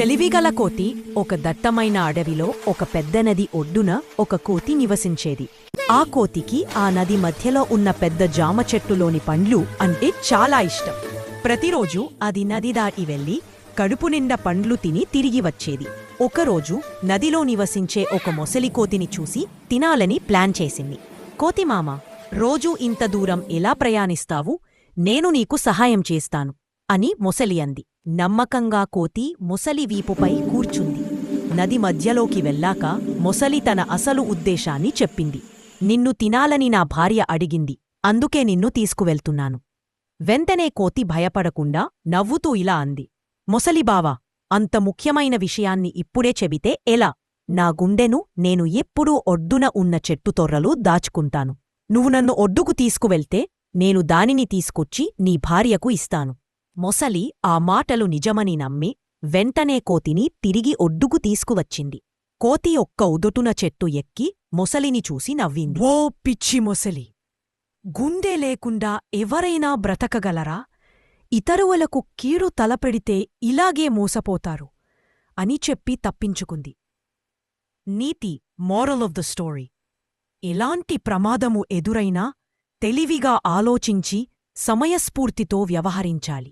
తెలివిగల కోతి ఒక దట్టమైన అడవిలో ఒక పెద్ద నది ఒడ్డున ఒక కోతి నివసించేది. ఆ కోతికి ఆ నది మధ్యలో ఉన్న పెద్ద జామ చెట్టులోని పండ్లు అంటే చాలా ఇష్టం. ప్రతిరోజు అది నది దాటి వెళ్ళి కడుపు నిండా పండ్లు తిని తిరిగి వచ్చేది. ఒకరోజు నదిలో నివసించే ఒక మొసలి కోతిని చూసి తినాలని ప్లాన్ చేసింది. కోతిమామ రోజూ ఇంత దూరం ఎలా ప్రయాణిస్తావు? నేను నీకు సహాయం చేస్తాను. అని మొసలి అంది. నమ్మకంగా కోతి మొసలి వీపుపై కూర్చుంది. నది మధ్యలోకి వెళ్ళాక మొసలి తన అసలు ఉద్దేశాన్ని చెప్పింది. నిన్ను తినాలని నా భార్య అడిగింది. అందుకే నిన్ను తీసుకువెళ్తున్నాను వెంటనే కోతి భయపడకుండా నవ్వుతూ ఇలా అంది. మొసలిబావా అంత ముఖ్యమైన విషయాన్ని ఇప్పుడే చెబితే ఎలా? నా గుండెను నేను ఎప్పుడూ ఒడ్డున ఉన్న చెట్టు తొర్రలు దాచుకుంటాను. నువ్వు నన్ను ఒడ్డుకు తీసుకువెళ్తే నేను దానిని తీసుకొచ్చి నీ భార్యకు ఇస్తాను. మొసలి ఆ మాటలు నిజమని నమ్మి వెంటనే కోతిని తిరిగి ఒడ్డుకు తీసుకువచ్చింది. కోతి ఒక్క ఉదుటున చెట్టు ఎక్కి మొసలిని చూసి నవ్వింది. ఓ పిచ్చి మొసలి! గుండె లేకుండా ఎవరైనా బ్రతకగలరా? ఇతరువులకు కీడు తలపెడితే ఇలాగే మోసపోతారు అని చెప్పి తప్పించుకుంది. నీతి మోరల్ ఆఫ్ ద స్టోరీ. ఎలాంటి ప్రమాదము ఎదురైనా తెలివిగా ఆలోచించి సమయస్ఫూర్తితో వ్యవహరించాలి.